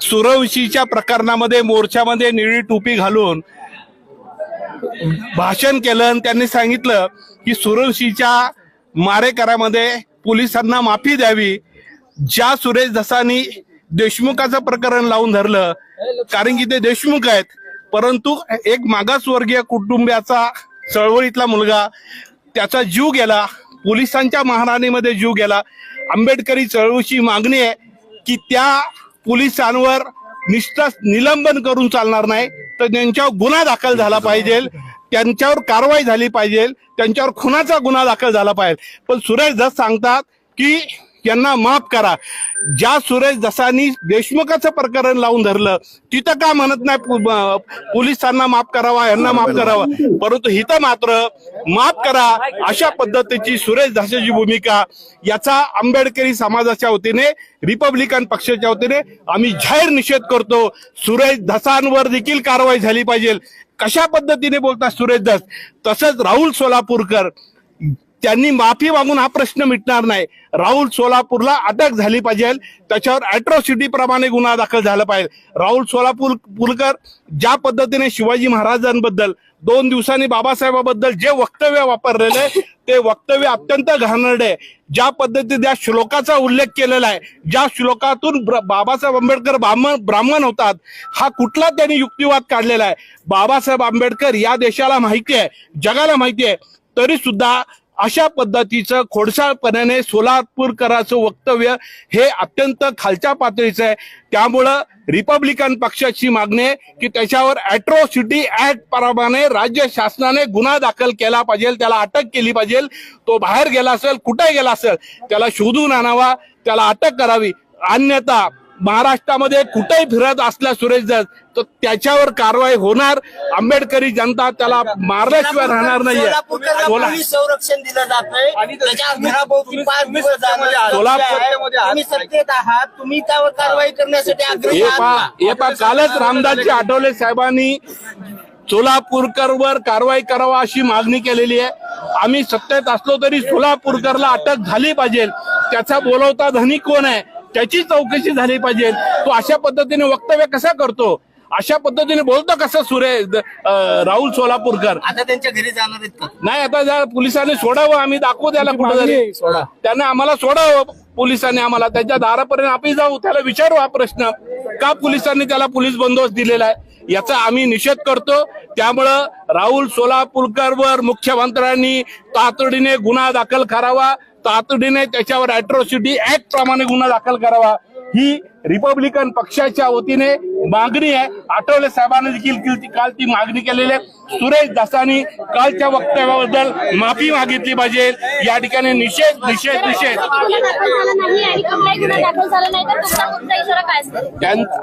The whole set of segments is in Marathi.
सुरवशीच्या प्रकरणामध्ये मोर्चामध्ये निळी टोपी घालून भाषण केलं आणि त्यांनी सांगितलं की सुरवशीच्या मारेकरामध्ये पोलिसांना माफी द्यावी. ज्या सुरेश धसानी देशमुखाचं प्रकरण लावून धरलं कारण की ते देशमुख आहेत परंतु एक मागासवर्गीय कुटुंबियाचा चळवळीतला मुलगा त्याचा जीव गेला पोलिसांच्या महाराणीमध्ये जीव गेला. आंबेडकरी चळवळीची मागणी आहे की त्या पोलिसांवर निष्ठा निलंबन करून चालणार नाही. तर त्यांच्यावर गुन्हा दाखल झाला पाहिजे. त्यांच्यावर कारवाई झाली पाहिजे. त्यांच्यावर खुनाचा गुन्हा दाखल झाला पाहिजे. पण सुरेश दस सांगतात की यांना माफ करा. ज्या सुरेश दसानी देशमुखाचं प्रकरण लावून धरलं तिथं का म्हणत नाही पोलिसांना माफ करावा यांना माफ करावा? परंतु इथं मात्र माफ करा अशा पद्धतीची सुरेश दासाची भूमिका याचा आंबेडकरी समाजाच्या वतीने रिपब्लिकन पक्षाच्या वतीने आम्ही जाहीर निषेध करतो. सुरेश धसांवर देखील कारवाई झाली पाहिजे. कशा पद्धतीने बोलतात सुरेश धस तसंच राहुल सोलापूरकर त्यांनी माफी मागून हा प्रश्न मिटणार नाही. राहुल सोलापूरला अटक झाली पाहिजे. त्याच्यावर अॅट्रॉसिटी प्रमाणे गुन्हा दाखल झाला पाहिजे. राहुल सोलापूर पुलकर ज्या पद्धतीने शिवाजी महाराजांबद्दल दोन दिवसांनी बाबासाहेबाबद्दल जे वक्तव्य वापरलेले ते वक्तव्य अत्यंत घाणेरडे आहे. ज्या पद्धतीने त्या श्लोकाचा उल्लेख केलेला आहे ज्या श्लोकातून ब्र- बाबासाहेब आंबेडकर ब्राह्मण ब्राह्मण होतात हा कुठला त्यांनी युक्तिवाद काढलेला आहे? बाबासाहेब आंबेडकर या देशाला माहिती आहे जगाला माहिती आहे. तरी सुद्धा अशा पद्धतीचं खोडसाळपणाने सोलापूरकराचं वक्तव्य हे अत्यंत खालच्या पातळीचं आहे. त्यामुळं रिपब्लिकन पक्षाची मागणी आहे की त्याच्यावर अॅट्रॉसिटी ऍक्ट प्रमाणे राज्य शासनाने गुन्हा दाखल केला पाहिजे त्याला अटक केली पाहिजे. तो बाहेर गेला असेल कुठे गेला असेल त्याला शोधून आणावा त्याला अटक करावी. अन्यथा महाराष्ट्रामध्ये कुठेही फिरत असल्या सुरेश दस तर त्याच्यावर कारवाई होणार. आंबेडकरी जनता त्याला मारल्याशिवाय राहणार नाहीये. संरक्षण दिलं जात कालच रामदासजी आठवले साहेबांनी सोलापूरकरवर कारवाई करावा अशी मागणी केलेली आहे. आम्ही सत्तेत असलो तरी सोलापूरकरला अटक झाली पाहिजे. त्याचा बोलवता धनी कोण आहे? त्याची चौकशी झाली पाहिजे. तो अशा पद्धतीने वक्तव्य कसा करतो? अशा पद्धतीने बोलतो कसं सुरेश राहुल सोलापूरकर? आता त्यांच्या घरी जाणार आहेत का? नाही आता जर पोलिसांनी सोडावं. आम्ही दाखवू त्याला कुठेतरी त्याने आम्हाला सोडावं पोलिसांनी आम्हाला. त्याच्या दारापर्यंत आपण जाऊ. त्याला विचारू हा प्रश्न. का पोलिसांनी त्याला पोलीस बंदोबस्त दिलेला आहे? याचा आम्ही निषेध करतो. त्यामुळं राहुल सोलापूरकरवर मुख्यमंत्र्यांनी तातडीने गुन्हा दाखल करावा. तातडीने त्याच्यावर अॅट्रॉसिटी ऍक्ट प्रमाणे गुन्हा दाखल करावा. ही रिपब्लिकन पक्षाच्या वतीने मागणी आहे. आठवले साहेबांनी देखील काल ती मागणी केलेली आहे. सुरेश दासानी कालच्या वक्तव्याबद्दल माफी मागितली पाहिजे. या ठिकाणी निषेध निषेध निषेध.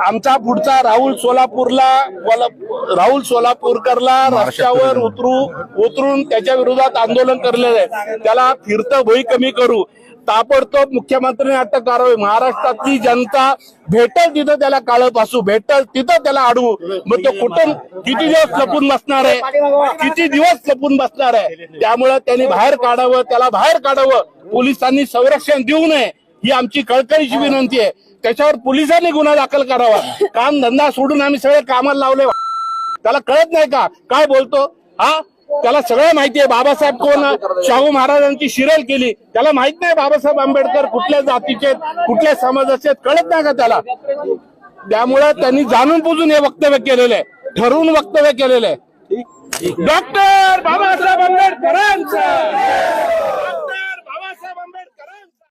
आमचा पुढचा राहुल सोलापूरला वाला- राहुल सोलापूरकरला रस्त्यावर उतरू उतरून त्याच्या विरोधात आंदोलन करलेलं आहे. त्याला फिरतं भुई कमी करू. ताबडतोब मुख्यमंत्र्यांनी अटक करावी महाराष्ट्रातली जनता भेटल तिथं त्याला काळं पासू भेटल तिथं त्याला अडवू मग तो कुठून किती दिवस लपून बसणार आहे? किती दिवस लपून बसणार आहे? त्यामुळे त्यांनी बाहेर काढावं त्याला बाहेर काढावं. पोलिसांनी संरक्षण देऊ नये ही आमची कळकळीची विनंती आहे. त्याच्यावर पोलिसांनी गुन्हा दाखल करावा. काम धंदा सोडून आम्ही सगळे कामाला लावले. त्याला कळत नाही का? काय बोलतो? हा? त्याला सगळं माहिती आहे. बाबासाहेब कोण शाहू महाराजांची शिरल केली त्याला माहीत नाही बाबासाहेब आंबेडकर कुठल्या जातीचे कुठल्या समाजाचे कळत नाही का त्याला? त्यामुळे त्यांनी जाणून बुजून हे वक्तव्य केलेलं आहे. ठरवून वक्तव्य केलेलं आहे. डॉक्टर बाबासाहेब आंबेडकरांचं!